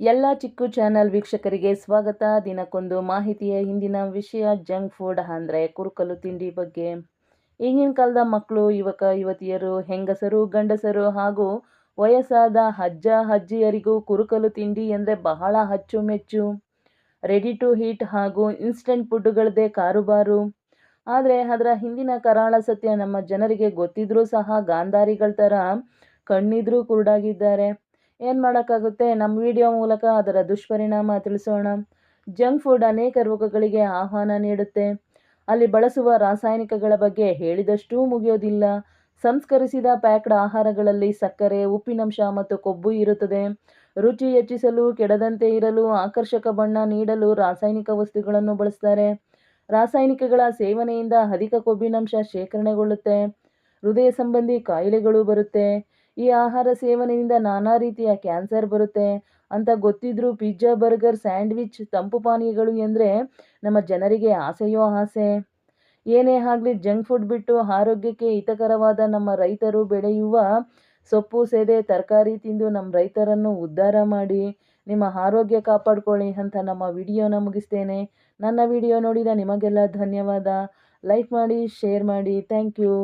ಎಲ್ಲ ಚಿಕ್ಕು ಚಾನಲ್ ವೀಕ್ಷಕರಿಗೆ ಸ್ವಾಗತ. ದಿನಕ್ಕೊಂದು ಮಾಹಿತಿಯ ಹಿಂದಿನ ವಿಷಯ, ಜಂಕ್ ಫುಡ್ ಅಂದರೆ ಕುರುಕಲು ತಿಂಡಿ ಬಗ್ಗೆ. ಈಗಿನ ಕಾಲದ ಮಕ್ಕಳು, ಯುವಕ, ಯುವತಿಯರು, ಹೆಂಗಸರು, ಗಂಡಸರು ಹಾಗೂ ವಯಸ್ಸಾದ ಅಜ್ಜ ಅಜ್ಜಿಯರಿಗೂ ಕುರುಕಲು ತಿಂಡಿ ಅಂದರೆ ಬಹಳ ಅಚ್ಚುಮೆಚ್ಚು. ರೆಡಿ ಟು ಹೀಟ್ ಹಾಗೂ ಇನ್ಸ್ಟೆಂಟ್ ಫುಡ್ಗಳದ್ದೇ ಕಾರುಬಾರು. ಆದರೆ ಅದರ ಹಿಂದಿನ ಕರಾಳ ಸತ್ಯ ನಮ್ಮ ಜನರಿಗೆ ಗೊತ್ತಿದ್ರೂ ಸಹ, ಗಾಂಧಾರಿಗಳ ಥರ ಕಣ್ಣಿದ್ರೂ ಕುರುಡಾಗಿದ್ದಾರೆ. ಏನು ಮಾಡೋಕ್ಕಾಗುತ್ತೆ? ನಮ್ಮ ವಿಡಿಯೋ ಮೂಲಕ ಅದರ ದುಷ್ಪರಿಣಾಮ ತಿಳಿಸೋಣ. ಜಂಕ್ ಫುಡ್ ಅನೇಕ ರೋಗಗಳಿಗೆ ಆಹ್ವಾನ ನೀಡುತ್ತೆ. ಅಲ್ಲಿ ಬಳಸುವ ರಾಸಾಯನಿಕಗಳ ಬಗ್ಗೆ ಹೇಳಿದಷ್ಟೂ ಮುಗಿಯೋದಿಲ್ಲ. ಸಂಸ್ಕರಿಸಿದ ಪ್ಯಾಕ್ಡ್ ಆಹಾರಗಳಲ್ಲಿ ಸಕ್ಕರೆ, ಉಪ್ಪಿನಂಶ ಮತ್ತು ಕೊಬ್ಬು ಇರುತ್ತದೆ. ರುಚಿ ಹೆಚ್ಚಿಸಲು, ಕೆಡದಂತೆ ಇರಲು, ಆಕರ್ಷಕ ಬಣ್ಣ ನೀಡಲು ರಾಸಾಯನಿಕ ವಸ್ತುಗಳನ್ನು ಬಳಸ್ತಾರೆ. ರಾಸಾಯನಿಕಗಳ ಸೇವನೆಯಿಂದ ಅಧಿಕ ಕೊಬ್ಬಿನಂಶ ಶೇಖರಣೆಗೊಳ್ಳುತ್ತೆ. ಹೃದಯ ಸಂಬಂಧಿ ಕಾಯಿಲೆಗಳು ಬರುತ್ತೆ. ಈ ಆಹಾರ ಸೇವನೆಯಿಂದ ನಾನಾ ರೀತಿಯ ಕ್ಯಾನ್ಸರ್ ಬರುತ್ತೆ ಅಂತ ಗೊತ್ತಿದ್ರೂ ಪಿಜ್ಜಾ, ಬರ್ಗರ್, ಸ್ಯಾಂಡ್ವಿಚ್, ತಂಪು ಪಾನೀಯಗಳು ಎಂದರೆ ನಮ್ಮ ಜನರಿಗೆ ಆಸೆಯೋ ಆಸೆ. ಏನೇ ಆಗಲಿ ಜಂಕ್ ಫುಡ್ ಬಿಟ್ಟು ಆರೋಗ್ಯಕ್ಕೆ ಹಿತಕರವಾದ ನಮ್ಮ ರೈತರು ಬೆಳೆಯುವ ಸೊಪ್ಪು, ಸೇದೆ, ತರಕಾರಿ ತಿಂದು ನಮ್ಮ ರೈತರನ್ನು ಉದ್ಧಾರ ಮಾಡಿ, ನಿಮ್ಮ ಆರೋಗ್ಯ ಕಾಪಾಡ್ಕೊಳ್ಳಿ ಅಂತ ನಮ್ಮ ವಿಡಿಯೋನ ಮುಗಿಸ್ತೇನೆ. ನನ್ನ ವಿಡಿಯೋ ನೋಡಿದ ನಿಮಗೆಲ್ಲ ಧನ್ಯವಾದ. ಲೈಕ್ ಮಾಡಿ, ಶೇರ್ ಮಾಡಿ. Thank you.